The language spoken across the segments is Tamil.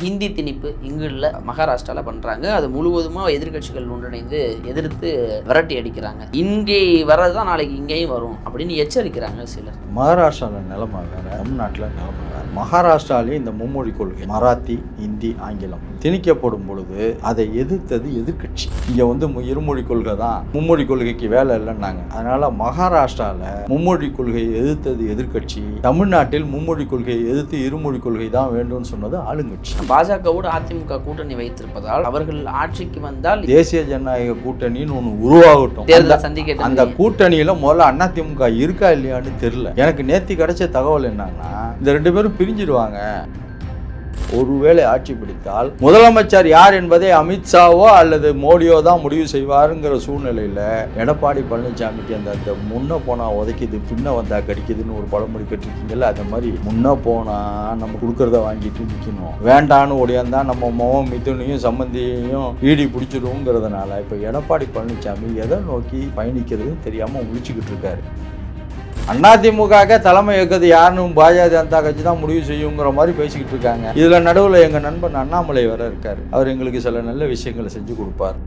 ஹிந்தி திணிப்பு இங்குள்ள மகாராஷ்டிராவில் பண்ணுறாங்க அது முழுவதுமாக எதிர்க்கட்சிகள் ஒன்றிணைந்து எதிர்த்து விரட்டி அடிக்கிறாங்க. இங்கே வர்றது தான் நாளைக்கு இங்கேயும் வரும் அப்படின்னு எச்சரிக்கிறாங்க சிலர். மகாராஷ்டிராவில் நிலைமை தமிழ்நாட்டில் நிலைமை வேற. இந்த மும்மொழி கொள்கை மராத்தி ஹிந்தி ஆங்கிலம் திணிக்கப்படும் பொழுது அதை எதிர்த்தது எதிர்க்கட்சி. இங்கே வந்து இருமொழி கொள்கை தான். மும்மொழி கொள்கைக்கு வேலை இல்லைன்னாங்க. அதனால மகாராஷ்டிராவில் மும்மொழி கொள்கையை எதிர்த்தது எதிர்க்கட்சி. தமிழ்நாட்டில் மும்மொழி கொள்கையை எதிர்த்து இருமொழி கொள்கை தான் வேண்டும்னு சொன்னது ஆளுங்கட்சி. பாஜகவோடு அதிமுக கூட்டணி வைத்திருப்பதால் அவர்கள் ஆட்சிக்கு வந்தால் தேசிய ஜனநாயக கூட்டணின்னு ஒன்று உருவாகட்டும். அந்த- தேர்தல் சந்திக்க அந்த கூட்டணியில முதல்ல அதிமுக இருக்கா இல்லையான்னு தெரியல. எனக்கு நேத்தி கிடைச்ச தகவல் என்னன்னா இந்த ரெண்டு பேரும் பிரிஞ்சிடுவாங்க ஒருவேளை ஆட்சி பிடித்தால் முதலமைச்சர் யார் என்பதை அமித்ஷாவோ அல்லது மோடியோ தான் முடிவு செய்வாருங்கிற சூழ்நிலையில் எடப்பாடி பழனிசாமிக்கு அந்த அந்த முன்ன போனா உதைக்குது பின்ன வந்தா கடிக்குதுன்னு ஒரு பழமொழி கட்டிருக்கீங்கல்ல அந்த மாதிரி முன்ன போனா நம்ம கொடுக்கறத வாங்கிட்டு நிற்கணும் வேண்டான்னு ஒடியாந்தா நம்ம மோகம் மிதுனையும் சம்பந்தியையும் ஈடி பிடிச்சிருவோங்கிறதுனால இப்போ எடப்பாடி பழனிசாமி எதை நோக்கி பயணிக்கிறதுன்னு தெரியாமல் முடிச்சுக்கிட்டு இருக்காரு. அதிமுக தலைமை இயக்குது யாருன்னு பாஜக ஜனதா கட்சி தான் முடிவு செய்யுங்கிற மாதிரி பேசிக்கிட்டு இருக்காங்க. இதுல நடுவில் எங்க நண்பன் அண்ணாமலை வர இருக்காரு. அவர் எங்களுக்கு சில நல்ல விஷயங்களை செஞ்சு கொடுப்பார்.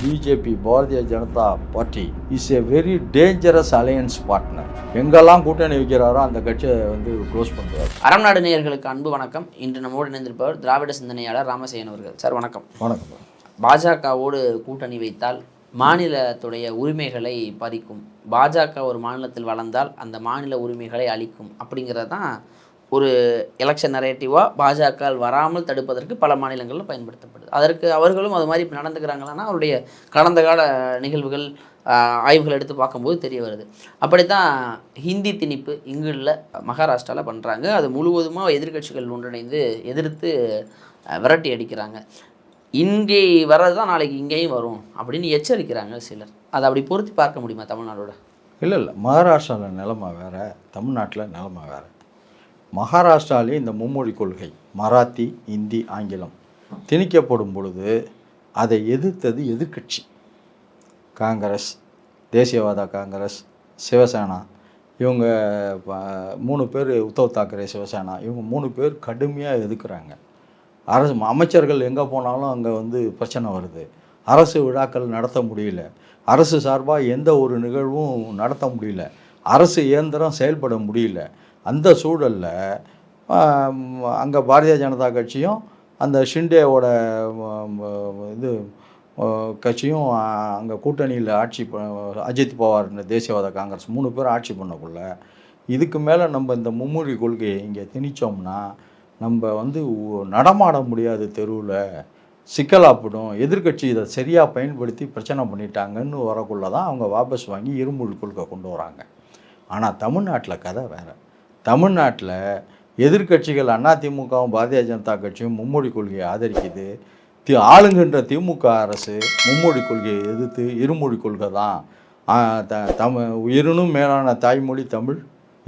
BJP Bharatiya Janata party is a very dangerous alliance partner எங்கெல்லாம் கூட்டணி வைக்கிறாரோ அந்த கட்சியை வந்து க்ளோஸ் பண்ணுறாரு அறம் நாடு நேயர்களுக்கு அன்பு வணக்கம். இன்று நம்மோடு இணைந்திருப்பவர் திராவிட சிந்தனையாளர் ராமசேயன் அவர்கள். சார் வணக்கம். வணக்கம். பாஜகவோடு கூட்டணி வைத்தால் மாநிலத்துடைய உரிமைகளை பறிக்கும் பாஜக ஒரு மாநிலத்தில் வளர்ந்தால் அந்த மாநில உரிமைகளை அளிக்கும் அப்படிங்கிறது தான் ஒரு எலெக்ஷன் நரேட்டிவாக பாஜக வராமல் தடுப்பதற்கு பல மாநிலங்களில் பயன்படுத்தப்படுது. அதற்கு அவர்களும் அது மாதிரி நடந்துக்கிறாங்களான்னா அவருடைய கடந்த கால நிகழ்வுகள் ஆய்வுகள் எடுத்து பார்க்கும்போது தெரிய வருது. அப்படித்தான் ஹிந்தி திணிப்பு இங்கு இல்லை மகாராஷ்டிராவில் பண்ணுறாங்க அது முழுவதுமாக எதிர்க்கட்சிகள் ஒன்றிணைந்து எதிர்த்து விரட்டி அடிக்கிறாங்க. இங்கே வர்றது தான் நாளைக்கு இங்கேயும் வரும் அப்படின்னு எச்சரிக்கிறாங்க சிலர். அதை அப்படி பொருத்தி பார்க்க முடியுமா தமிழ்நாடோட? இல்லை இல்லை. மகாராஷ்டிராவில் நிலமை வேறு தமிழ்நாட்டில் நிலமை வேறு. மகாராஷ்டிராலே இந்த மும்மொழி கொள்கை மராத்தி இந்தி ஆங்கிலம் திணிக்கப்படும் பொழுது அதை எதிர்த்தது எதிர்க்கட்சி. காங்கிரஸ் தேசியவாத காங்கிரஸ் சிவசேனா. இவங்க மூணு பேர் உத்தவ் தாக்கரே சிவசேனா. இவங்க மூணு பேர் கடுமையாக எதிர்க்கிறாங்க. அரசு அமைச்சர்கள் எங்கே போனாலும் அங்கே வந்து பிரச்சனை வருது. அரசு விழாக்கள் நடத்த முடியல. அரசு சார்பாக எந்த ஒரு நிகழ்வும் நடத்த முடியல. அரசு இயந்திரம் செயல்பட முடியல. அந்த சூழலில் அங்கே பாரதிய ஜனதா கட்சியும் அந்த ஷிண்டேவோட இது கட்சியும் அங்கே கூட்டணியில் ஆட்சி ப- அஜித் பவார் தேசியவாத காங்கிரஸ் மூணு பேரும் ஆட்சி பண்ணக்குள்ள இதுக்கு மேலே நம்ம இந்த மும்மொழி கொள்கையை இங்கே திணிச்சோம்னா நம்ம வந்து நடமாட முடியாது தெருவில். சிக்கலாப்படும். எதிர்க்கட்சி இதை சரியாக பயன்படுத்தி பிரச்சனை பண்ணிட்டாங்கன்னு வரக்குள்ள தான் அவங்க வாபஸ் வாங்கி இருமொழி கொள்கை கொண்டு வராங்க. ஆனால் தமிழ்நாட்டில் கதை வேறு. தமிழ்நாட்டில் எதிர்க்கட்சிகள் அதிமுகவும் பாரதிய ஜனதா கட்சியும் மும்மொழி கொள்கையை ஆதரிக்குது. தி ஆளுங்கின்ற திமுக அரசு மும்மொழி கொள்கையை எதிர்த்து இருமொழி கொள்கை தான். த தமிழ் உயிரினும் மேலான தாய்மொழி தமிழ்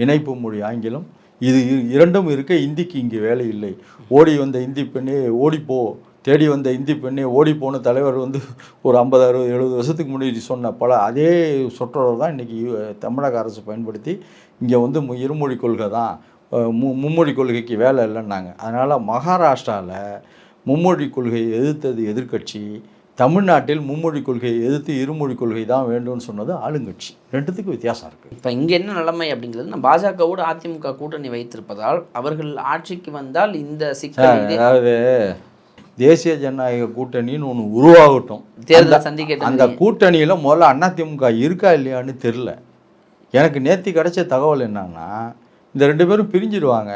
இணைப்பு மொழி ஆங்கிலம். இது இரண்டும் இருக்க இந்திக்கு இங்கே வேலை இல்லை. ஓடி வந்த இந்தி பெண்ணே ஓடிப்போ தேடி வந்த இந்தி பெண்ணே ஓடிப்போன தலைவர் வந்து ஒரு ஐம்பது அறுபது எழுபது வருஷத்துக்கு முன்னாடி சொன்ன பல அதே சொற்றொடர் தான் இன்றைக்கி தமிழக அரசு பயன்படுத்தி இங்கே வந்து மு- இருமொழி கொள்கை தான் மு மும்மொழி கொள்கைக்கு வேலை இல்லைன்னாங்க. அதனால் மகாராஷ்டிராவில் மும்மொழி கொள்கையை எதிர்த்தது எதிர்க்கட்சி தமிழ்நாட்டில் மும்மொழி கொள்கையை எதிர்த்து இருமொழி கொள்கை தான் வேண்டும்னு சொன்னது ஆளுங்கட்சி. ரெண்டுத்துக்கும் வித்தியாசம் இருக்குது இப்போ இங்கே என்ன நிலைமை அப்படிங்கிறது நான் பாஜகவோடு அதிமுக கூட்டணி வைத்திருப்பதால் அவர்கள் ஆட்சிக்கு வந்தால் இந்த சிக்கல் அதாவது தேசிய ஜனநாயக கூட்டணின்னு ஒன்று உருவாகட்டும். தேர்தல் சந்திக்க அந்த கூட்டணியில் முதல்ல அதிமுக இருக்கா இல்லையான்னு தெரில எனக்கு நேத்தி கிடைச்ச தகவல் என்னன்னா இந்த ரெண்டு பேரும் பிரிஞ்சிடுவாங்க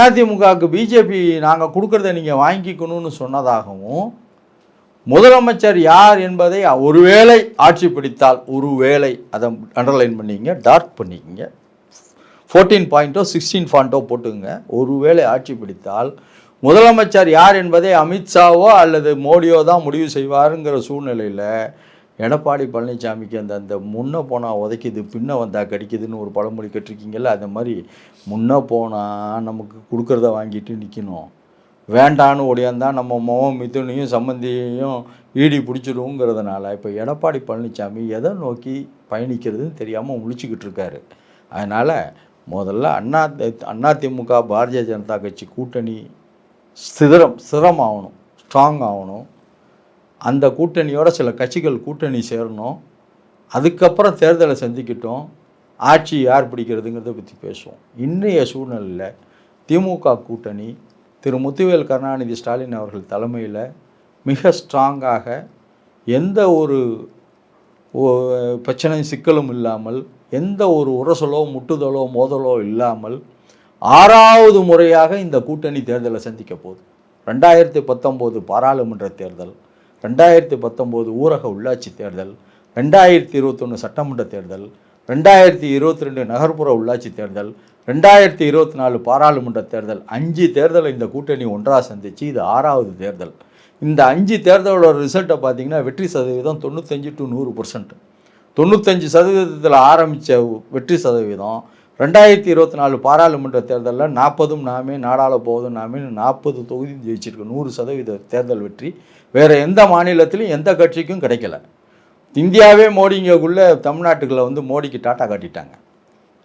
அதிமுகவுக்கு பிஜேபி நாங்கள் கொடுக்கறத நீங்கள் வாங்கிக்கணும்னு சொன்னதாகவும் முதலமைச்சர் யார் என்பதை ஒருவேளை ஆட்சி பிடித்தால் ஒருவேளை அதை அண்டர்லைன் பண்ணிக்கங்க டார்க் பண்ணிக்கங்க. ஃபோர்டீன் பாயிண்ட்டோ சிக்ஸ்டீன் ஃபாண்ட்டோ போட்டுங்க. ஒருவேளை ஆட்சி பிடித்தால் முதலமைச்சர் யார் என்பதை அமித்ஷாவோ அல்லது மோடியோ தான் முடிவு செய்வாருங்கிற சூழ்நிலையில் எடப்பாடி பழனிசாமிக்கு அந்த அந்த முன்னே போனால் உதைக்குது பின்ன வந்தால் கடிக்குதுன்னு ஒரு பழமொழி கட்டிருக்கீங்கள்ல அந்த மாதிரி முன்னே போனால் நமக்கு கொடுக்குறத வாங்கிட்டு நிற்கணும் வேண்டான்னு ஓடியாந்தா நம்ம மோகம் மிதுனையும் சம்பந்தியையும் ஈடி பிடிச்சிடுங்கிறதுனால இப்போ எடப்பாடி பழனிசாமி எதை நோக்கி பயணிக்கிறதுன்னு தெரியாமல் முழிச்சுக்கிட்டு இருக்காரு. அதனால் முதல்ல அண்ணா அதிமுக பாரதிய ஜனதா கட்சி கூட்டணி ஸ்திரம் ஆகணும் ஸ்ட்ராங் ஆகணும். அந்த கூட்டணியோட சில கட்சிகள் கூட்டணி சேரணும். அதுக்கப்புறம் தேர்தலை சந்திக்கிட்டோம். ஆட்சி யார் பிடிக்கிறதுங்கிறத பற்றி பேசுவோம். இன்றைய சூழ்நிலையில் திமுக கூட்டணி திரு முத்துவேல் கருணாநிதி ஸ்டாலின் அவர்கள் தலைமையில் மிக ஸ்ட்ராங்காக எந்த ஒரு பிரச்சனையும் சிக்கலும் இல்லாமல் எந்த ஒரு உரசலோ முட்டுதலோ மோதலோ இல்லாமல் ஆறாவது முறையாக இந்த கூட்டணி தேர்தலை சந்திக்க போகுது. ரெண்டாயிரத்தி பத்தொம்போது பாராளுமன்ற தேர்தல் ரெண்டாயிரத்தி பத்தொம்போது ஊரக உள்ளாட்சி தேர்தல் ரெண்டாயிரத்தி இருபத்தொன்று சட்டமன்ற தேர்தல் ரெண்டாயிரத்தி இருபத்தி ரெண்டு நகர்ப்புற உள்ளாட்சி தேர்தல் ரெண்டாயிரத்தி இருபத்தி நாலு பாராளுமன்ற தேர்தல் அஞ்சு தேர்தலை இந்த கூட்டணி ஒன்றாக சந்திச்சு இது ஆறாவது தேர்தல். இந்த அஞ்சு தேர்தலோட ரிசல்ட்டை பார்த்தீங்கன்னா வெற்றி சதவீதம் தொண்ணூத்தஞ்சு டு நூறு பர்சன்ட் தொண்ணூத்தஞ்சு சதவீதத்தில் ஆரம்பித்த வெற்றி சதவீதம் ரெண்டாயிரத்தி இருபத்தி நாலு பாராளுமன்ற தேர்தலில் நாற்பதும் நாமே நாடாள போவதும் நாமே நாற்பது தொகுதி ஜெயிச்சிருக்கு. நூறு சதவீத தேர்தல் வெற்றி. வேறு எந்த மாநிலத்திலையும் எந்த கட்சிக்கும் கிடைக்கல. இந்தியாவே மோடிங்கக்குள்ளே தமிழ்நாட்டுக்களை வந்து மோடிக்கு டாட்டா காட்டிட்டாங்க.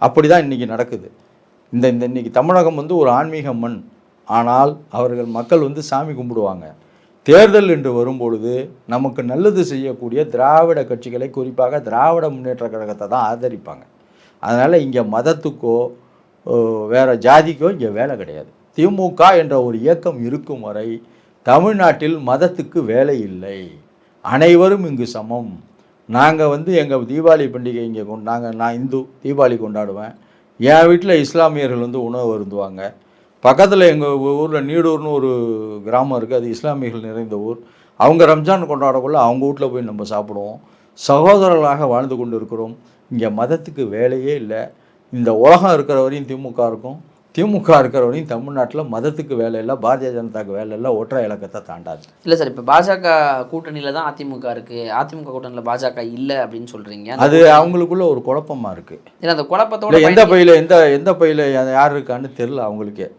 அப்படி தான் இன்றைக்கி நடக்குது. இந்த இந்த இன்னைக்கு தமிழகம் வந்து ஒரு ஆன்மீக மண். ஆனால் அவர்கள் மக்கள் வந்து சாமி கும்பிடுவாங்க. தேர்தல் என்று வரும்பொழுது நமக்கு நல்லது செய்யக்கூடிய திராவிட கட்சிகளை குறிப்பாக திராவிட முன்னேற்ற கழகத்தை தான் ஆதரிப்பாங்க. அதனால் இங்கே மதத்துக்கோ வேறு வேற ஜாதிக்கோ இங்கே வேலை கிடையாது. திமுக என்ற ஒரு இயக்கம் இருக்கும் வரை தமிழ்நாட்டில் மதத்துக்கு வேலை இல்லை. அனைவரும் இங்கு சமம். நாங்கள் வந்து எங்கள் தீபாவளி பண்டிகை இங்கே கொண்டு நாங்கள் நான் இந்து தீபாவளி கொண்டாடுவேன். என் வீட்டில் இஸ்லாமியர்கள் வந்து உணவு அருந்துவாங்க. பக்கத்தில் எங்கள் ஊரில் நீடூர்னு ஒரு கிராமம் இருக்குது அது இஸ்லாமியர்கள் நிறைந்த ஊர். அவங்க ரம்ஜான் கொண்டாடக்குள்ள அவங்க வீட்டில் போய் நம்ம சாப்பிடுவோம். சகோதரர்களாக வாழ்ந்து கொண்டு இருக்கிறோம் இங்கே மதத்துக்கு வேலையே இல்லை. இந்த உலகம் இருக்கிற வரையும் திமுக இருக்கும். திமுக இருக்கிற வரையும் தமிழ்நாட்டில் மதத்துக்கு வேலை இல்லை பாரதிய ஜனதாக்கு வேலை இல்லை ஒற்றை இலக்கத்தை தாண்டாது. இல்லை சார் இப்போ பாஜக கூட்டணியில் தான் அதிமுக இருக்குது அதிமுக கூட்டணியில் பாஜக இல்லை அப்படின்னு சொல்கிறீங்க அது அவங்களுக்குள்ள ஒரு குழப்பமா இருக்குது ஏன்னா அந்த குழப்பத்தோட எந்த பையில எந்த எந்த பையில யார் இருக்கான்னு தெரில அவங்களுக்கே.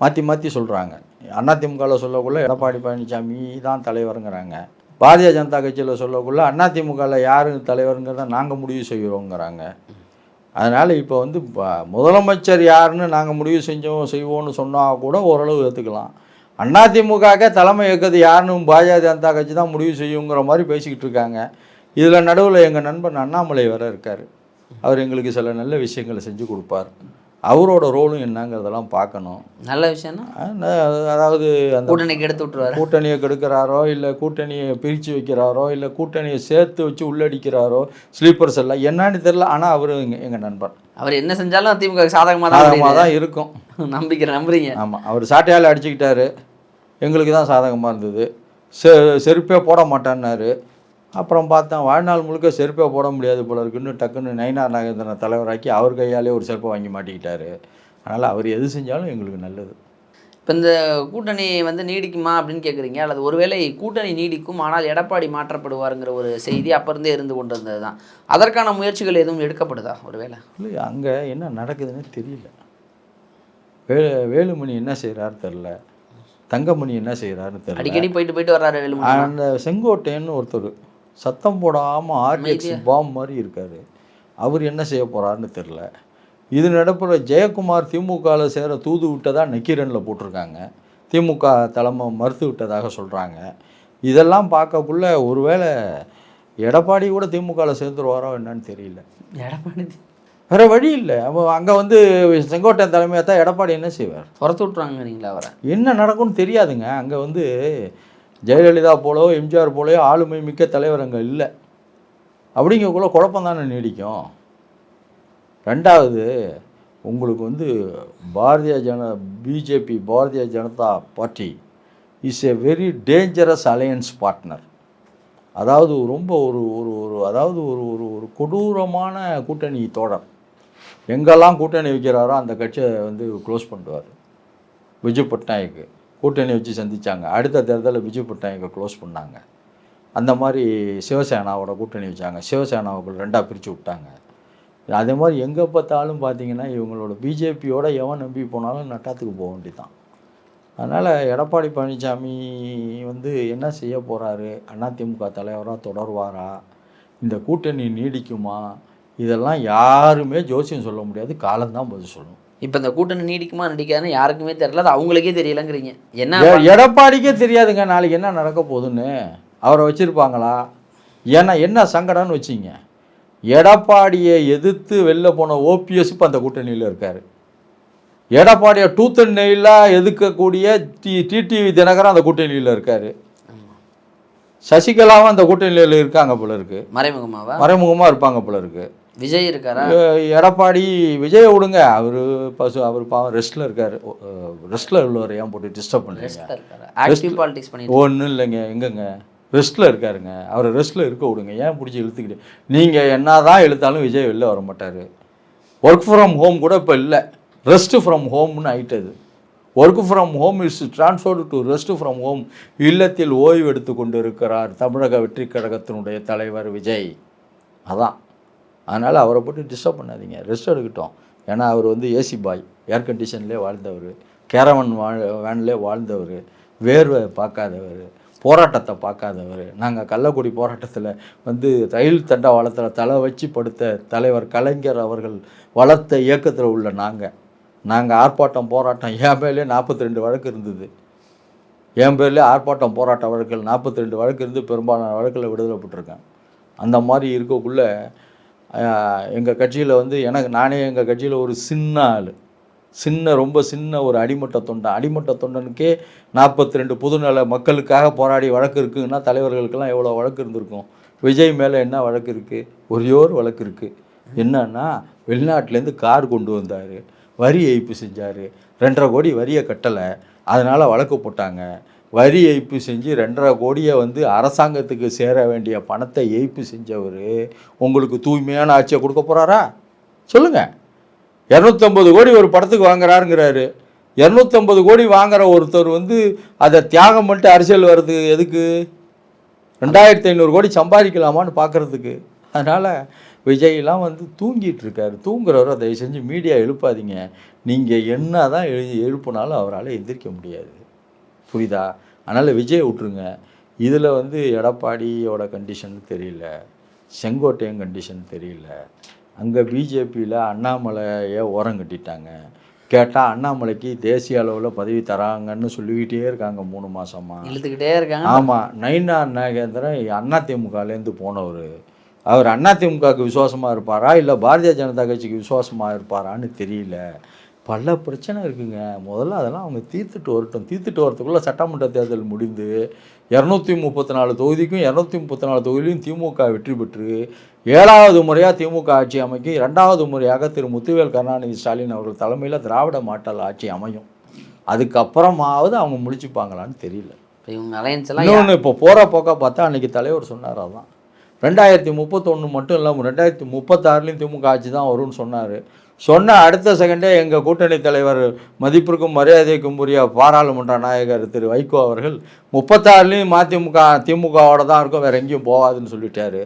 மாற்றி மாற்றி சொல்கிறாங்க அதிமுகவில் சொல்லக்குள்ள எடப்பாடி பழனிசாமி தான் தலைவருங்கிறாங்க. பாரதிய ஜனதா கட்சியில் சொல்லக்குள்ள அதிமுகவில் யார் தலைவருங்கிறத நாங்கள் முடிவு செய்கிறோங்கிறாங்க அதனால் இப்போ வந்து ப- முதலமைச்சர் யாருன்னு நாங்கள் முடிவு செஞ்சோம் செய்வோம்னு சொன்னால் கூட ஓரளவு ஏற்றுக்கலாம் அதிமுகக்கே தலைமை இயக்கிறது யாருன்னு பாரதிய ஜனதா கட்சி தான் முடிவு செய்யுங்கிற மாதிரி பேசிக்கிட்டு இருக்காங்க. இதில் நடுவில் எங்கள் நண்பன் அண்ணாமலை வேற இருக்கார். அவர் எங்களுக்கு சில நல்ல விஷயங்களை செஞ்சு கொடுப்பார். அவரோட ரோலும் என்னங்கிறதெல்லாம் பார்க்கணும். நல்ல விஷயம்னா? அதாவது அந்த கூட்டணிக்கு எடுத்து விட்டுருவாரு. கூட்டணியை கெடுக்கிறாரோ இல்லை கூட்டணியை பிரித்து வைக்கிறாரோ இல்லை கூட்டணியை சேர்த்து வச்சு உள்ளடிக்கிறாரோ ஸ்லீப்பர்ஸ் எல்லாம் என்னன்னு தெரில ஆனால் அவர் எங்கள் நண்பர். அவர் என்ன செஞ்சாலும் திமுக சாதகமாக தான் சாதகமாக. தான் இருக்கும். நம்பிக்கை நம்புறீங்க. ஆமாம் அவர் சாட்டையால் அடிச்சுக்கிட்டாரு. எங்களுக்கு தான் சாதகமாக இருந்தது. செ செருப்பே போட மாட்டேன்னாரு. அப்புறம் பார்த்தேன் வாழ்நாள் முழுக்க செருப்பே போட முடியாது போல இருக்குன்னு டக்குன்னு நயினார் நாகேந்திரனை தலைவராக்கி அவர் கையாலே ஒரு செருப்பை வாங்கி மாட்டிக்கிட்டாரு. அதனால் அவர் எது செஞ்சாலும் எங்களுக்கு நல்லது. இப்போ இந்த கூட்டணி வந்து நீடிக்குமா அப்படின்னு கேட்குறீங்க அல்லது ஒருவேளை கூட்டணி நீடிக்கும் ஆனால் எடப்பாடி மாற்றப்படுவாருங்கிற ஒரு செய்தி அப்ப இருந்தே இருந்து கொண்டு இருந்தது தான் அதற்கான முயற்சிகள் எதுவும் எடுக்கப்படுதா ஒருவேளை? இல்லை அங்கே என்ன நடக்குதுன்னு தெரியல. வே வேலுமணி என்ன செய்கிறாரு தெரில தங்கமணி என்ன செய்கிறாருன்னு தெரியல. அடிக்கடி போயிட்டு போயிட்டு வர்றாரு வேலுமணி. அந்த செங்கோட்டையன்னு ஒருத்தர் சத்தம் போடாமல் ஆர்டிஎக்ஸ் பாம் மாதிரி இருக்கார். அவர் என்ன செய்ய போகிறாருன்னு தெரில இது நடப்புற ஜெயக்குமார் திமுகவில் சேர தூது விட்டதா நக்கீரனில் போட்டிருக்காங்க. திமுக தலைமை மறுத்து விட்டதாக சொல்கிறாங்க இதெல்லாம் பார்க்கக்குள்ள ஒருவேளை எடப்பாடி கூட திமுகவில் சேர்ந்துருவாரோ என்னன்னு தெரியல. எடப்பாடி வேற வழி இல்லை. அவன் அங்கே வந்து செங்கோட்டையன் தலைமையாக தான் எடப்பாடி என்ன செய்வார்? துரத்து விட்ருவாங்கிறீங்களா அவரை? என்ன நடக்கும்னு தெரியாதுங்க. அங்கே வந்து ஜெயலலிதா போலோ எம்ஜிஆர் போலோ ஆளுமை மிக்க தலைவர் அங்கே இல்லை. அப்படிங்கக்குள்ள குழப்பம் தானே நீடிக்கும். ரெண்டாவது உங்களுக்கு வந்து Bharatiya Jana BJP Bharatiya Janata party is a very dangerous alliance partner அதாவது ரொம்ப ஒரு ஒரு ஒரு அதாவது ஒரு ஒரு ஒரு கொடூரமான கூட்டணி தோழர். எங்கெல்லாம் கூட்டணி வைக்கிறாரோ அந்த கட்சியை வந்து க்ளோஸ் பண்ணுவார். விஜய் பட்நாயக்கு. கூட்டணி வச்சு சந்தித்தாங்க அடுத்த தேர்தலில் விஜய் பட்நாயக்கை க்ளோஸ் பண்ணாங்க. அந்த மாதிரி சிவசேனாவோட கூட்டணி வச்சாங்க. சிவசேனாவுக்குள் ரெண்டாக பிரித்து விட்டாங்க. அதே மாதிரி எங்கே பார்த்தாலும் பார்த்தீங்கன்னா இவங்களோட பிஜேபியோட எவன் நம்பி போனாலும் நட்டாத்துக்கு போக வேண்டியதான் அதனால் எடப்பாடி பழனிசாமி வந்து என்ன செய்ய போகிறாரு அதிமுக தலைவராக தொடர்வாரா? இந்த கூட்டணி நீடிக்குமா? இதெல்லாம் யாருமே ஜோசியம் சொல்ல முடியாது. காலம்தான் பதில் சொல்லணும். இப்போ இந்த கூட்டணி நீடிக்குமா நீடிக்காதுன்னு யாருக்குமே தெரியல. அது அவங்களுக்கே தெரியலங்கிறீங்க. என்ன எடப்பாடிக்கே தெரியாதுங்க. நாளைக்கு என்ன நடக்க போகுதுன்னு. அவரை வச்சுருப்பாங்களா? ஏன்னா என்ன சங்கடம்னு வச்சிங்க. எடப்பாடியை எதிர்த்து வெளில போன ஓபிஎஸ் இப்போ அந்த கூட்டணியில் இருக்கார். எடப்பாடியை டூத் அண்ட் நெயிலாக எதிர்க்கக்கூடிய டி டிடிவி தினகரன் அந்த கூட்டணியில் இருக்கார். சசிகலாவும் அந்த கூட்டணியில் இருக்காங்க போல இருக்கு. மறைமுகமாவா? மறைமுகமாக இருப்பாங்க போல இருக்கு. விஜய் இருக்காரா? எடப்பாடி விஜயை விடுங்க. அவர் பசு அவர் பாவம் ரெஸ்ட்டில் இருக்கார். ரெஸ்ட்டில் உள்ளவர் ஏன் போட்டு டிஸ்டர்ப் பண்ணுறீங்க ஒன்றும் இல்லைங்க. எங்கங்க? ரெஸ்ட்டில் இருக்காருங்க. அவரை ரெஸ்ட்டில் இருக்க விடுங்க. ஏன் பிடிச்சி இழுத்துக்கிட்டு? நீங்கள் என்ன தான் இழுத்தாலும் விஜய் வெளில வர மாட்டார். ஒர்க் ஃப்ரம் ஹோம் கூட இப்போ இல்லை. ரெஸ்ட் ஃப்ரம் ஹோம்னு ஆயிட்டது. Work from home is transferred to rest from home இல்லத்தில் ஓய்வு எடுத்து கொண்டு இருக்கிறார் தமிழக வெற்றி கழகத்தினுடைய தலைவர் விஜய். அதான். அதனால் அவரை போட்டு டிஸ்டர்ப் பண்ணாதீங்க. ரெஸ்ட் எடுக்கட்டும். ஏன்னா அவர் வந்து ஏசி பாய் ஏர் கண்டிஷன்லேயே வாழ்ந்தவர். கேரவன் வாழ் வேன்லேயே வாழ்ந்தவர். வேர்வை பார்க்காதவர். போராட்டத்தை பார்க்காதவர். நாங்கள் கள்ளக்குடி போராட்டத்தில் வந்து ரயில் தண்டவாளத்தில் தலை வச்சு படுத்த தலைவர் கலைஞர் அவர்கள் வளர்த்த இயக்கத்தில் உள்ள நாங்கள் நாங்கள் ஆர்ப்பாட்டம் போராட்டம். என் பேர்லேயே நாற்பத்தி ரெண்டு வழக்கு இருந்தது. என் பேர்லேயே ஆர்ப்பாட்டம் போராட்ட வழக்குகள் நாற்பத்தி ரெண்டு வழக்கு இருந்து பெரும்பாலான வழக்கில் விடுதலைப்பட்டிருக்கேன் அந்த மாதிரி இருக்கக்குள்ளே எங்கள் கட்சியில் வந்து எனக்கு நானே எங்கள் கட்சியில் ஒரு சின்ன ஆள். சின்ன ரொம்ப சின்ன ஒரு அடிமட்ட தொண்டன். அடிமட்ட தொண்டனுக்கே நாற்பத்தி ரெண்டு பொதுநல மக்களுக்காக போராடி வழக்கு இருக்குன்னா தலைவர்களுக்கெல்லாம் எவ்வளோ வழக்கு இருந்திருக்கும்? விஜய் மேலே என்ன வழக்கு இருக்குது ஒரே ஒரு வழக்கு இருக்குது என்னன்னா வெளிநாட்டிலேருந்து கார் கொண்டு வந்தார். வரி ஏய்ப்பு செஞ்சார். ரெண்டரை கோடி வரியை கட்டலை. அதனால் வழக்கு போட்டாங்க. வரி ஏய்ப்பு செஞ்சு ரெண்டரை கோடியை வந்து அரசாங்கத்துக்கு சேர வேண்டிய பணத்தை ஏய்ப்பு செஞ்சவர் உங்களுக்கு தூய்மையான ஆட்சியை கொடுக்க போகிறாரா சொல்லுங்கள் இரநூத்தம்பது கோடி ஒரு படத்துக்கு வாங்குறாருங்கிறாரு. இரநூத்தம்பது கோடி வாங்குற ஒருத்தர் வந்து அதை தியாகம் பண்ணிட்டு அரசியல் வர்றது எதுக்கு? ரெண்டாயிரத்தி ஐநூறு கோடி சம்பாதிக்கலாமான்னு பார்க்குறதுக்கு அதனால் விஜய்லாம் வந்து தூங்கிட்டு இருக்கார். தூங்குறவரை தயவு செஞ்சு மீடியா எழுப்பாதீங்க. நீங்கள் என்ன தான் எழு எழுப்புனாலும் அவரால் எந்திரிக்க முடியாது. புரியுதா? அதனால் விஜய் விட்ருங்க இதில் வந்து எடப்பாடியோட கண்டிஷன் தெரியல. செங்கோட்டையன் கண்டிஷன் தெரியல. அங்கே பிஜேபியில் அண்ணாமலையை ஓரம் கட்டிட்டாங்க. கேட்டால் அண்ணாமலைக்கு தேசிய அளவில் பதவி தராங்கன்னு சொல்லிக்கிட்டே இருக்காங்க மூணு மாசமா. இழுத்துக்கிட்டே இருக்காங்க. ஆமாம் நைனா நாகேந்திரன் அதிமுகலேருந்து போனவர். அவர் அதிமுகவுக்கு விசுவாசமாக இருப்பாரா? இல்லை பாரதிய ஜனதா கட்சிக்கு விசுவாசமாக இருப்பாரான்னு தெரியல. பல பிரச்சனை இருக்குங்க. முதல்ல அதெல்லாம் அவங்க தீர்த்துட்டு வரட்டும். தீர்த்துட்டு வரதுக்குள்ளே சட்டமன்ற தேர்தல் முடிந்து இரநூத்தி முப்பத்தி நாலு தொகுதிக்கும் இரநூத்தி முப்பத்தி நாலு தொகுதியிலும் திமுக வெற்றி பெற்று ஏழாவது முறையாக திமுக ஆட்சி அமைக்கும் இரண்டாவது முறையாக திரு முத்துவேல் கருணாநிதி ஸ்டாலின் அவர்கள் தலைமையில் திராவிட மாடல் ஆட்சி அமையும். அதுக்கப்புறமாவது அவங்க முடிச்சுப்பாங்களான்னு தெரியல. இப்போ இவங்க அலையன்ஸ் எல்லாம் இன்னொன்று இப்போ போகிற போக்கா பார்த்தா அன்றைக்கி தலைவர் சொன்னார் அதான். ரெண்டாயிரத்தி முப்பத்தொன்று மட்டும் இல்லாமல் ரெண்டாயிரத்தி முப்பத்தாறுலேயும் திமுக ஆட்சி தான் வரும்னு சொன்னார். சொன்ன அடுத்த செகண்டே எங்கள் கூட்டணி தலைவர் மதிப்பிற்கும் மரியாதைக்கும் உரிய பாராளுமன்ற நாயகர் திரு வைகோ அவர்கள் முப்பத்தாறுலேயும் மதிமுக திமுகவோட தான் இருக்கும் வேறு எங்கேயும் போகாதுன்னு சொல்லிட்டாரு.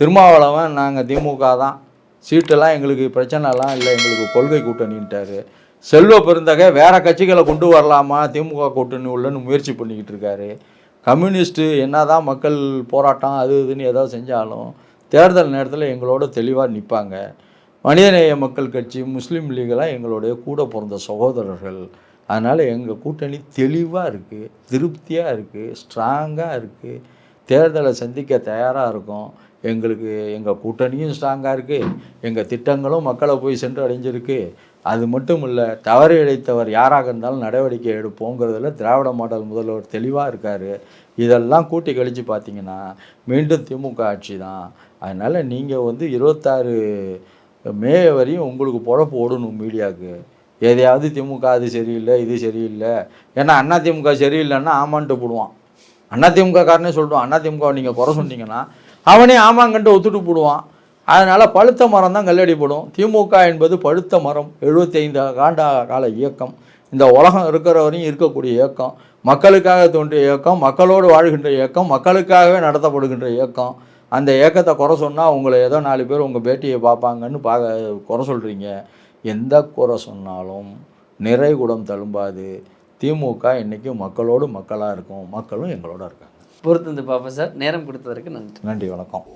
திருமாவளவன் நாங்கள் திமுக தான். சீட்டெல்லாம் எங்களுக்கு பிரச்சனைலாம் இல்லை எங்களுக்கு கொள்கை கூட்டணின்ட்டார். செல்வ பெருந்தகை வேறு கட்சிகளை கொண்டு வரலாமா திமுக கூட்டணி உள்ளன்னு முயற்சி பண்ணிக்கிட்டு இருக்காரு. கம்யூனிஸ்ட்டு என்ன தான் மக்கள் போராட்டம் அது இதுன்னு ஏதாவது செஞ்சாலும் தேர்தல் நேரத்தில் எங்களோட தெளிவாக நிற்பாங்க மனிதநேய மக்கள் கட்சி முஸ்லீம் லீகெல்லாம் எங்களுடைய கூட பிறந்த சகோதரர்கள். அதனால் எங்கள் கூட்டணி தெளிவாக இருக்குது திருப்தியாக இருக்குது ஸ்ட்ராங்காக இருக்குது தேர்தலை சந்திக்க தயாராக இருக்கும். எங்களுக்கு எங்கள் கூட்டணியும் ஸ்ட்ராங்காக இருக்குது எங்கள் திட்டங்களும் மக்களை போய் சென்று அடைஞ்சிருக்கு அது மட்டும் இல்லை தவறு இழைத்தவர் யாராக இருந்தாலும் நடவடிக்கை எடுப்போங்கிறதுல திராவிட மாடல் முதல்வர் தெளிவாக இருக்கார். இதெல்லாம் கூட்டி கழித்து பார்த்தீங்கன்னா மீண்டும் திமுக ஆட்சி தான். அதனால் நீங்கள் வந்து இருபத்தாறு மே வரையும் உங்களுக்கு பொழப்பு ஓடணும் மீடியாவுக்கு. எதையாவது திமுக அது சரியில்லை இது சரியில்லை. ஏன்னா அண்ணா திமுக சரியில்லைன்னா ஆமான்ட்டு போடுவான். அண்ணா திமுக காரனே சொல்லிடுவான் அண்ணா திமுக நீங்கள் குறை சொன்னீங்கன்னா அவனே ஆமாங்கன்ட்டு ஒத்துட்டு போடுவான். அதனால் பழுத்த மரம் தான் கல்லடிப்படும். திமுக என்பது பழுத்த மரம் 75 ஆண்டு கால இயக்கம். இந்த உலகம் இருக்கிற வரையும் இருக்கக்கூடிய இயக்கம். மக்களுக்காக தோன்றிய இயக்கம் மக்களோடு வாழ்கின்ற இயக்கம் மக்களுக்காகவே நடத்தப்படுகின்ற இயக்கம். அந்த இயக்கத்தை குறை சொன்னால் உங்களை ஏதோ நாலு பேர் உங்கள் பேட்டியை பார்ப்பாங்கன்னு பார்க்க குறை சொல்கிறீங்க எந்த குறை சொன்னாலும் நிறைகுடம் தழும்பாது. திமுக என்றைக்கும் மக்களோடு மக்களாக இருக்கும். மக்களும் எங்களோட இருக்காங்க. பொறுத்து வந்து பார்ப்போம் சார். நேரம் கொடுத்ததற்கு நன்றி. நன்றி வணக்கம்.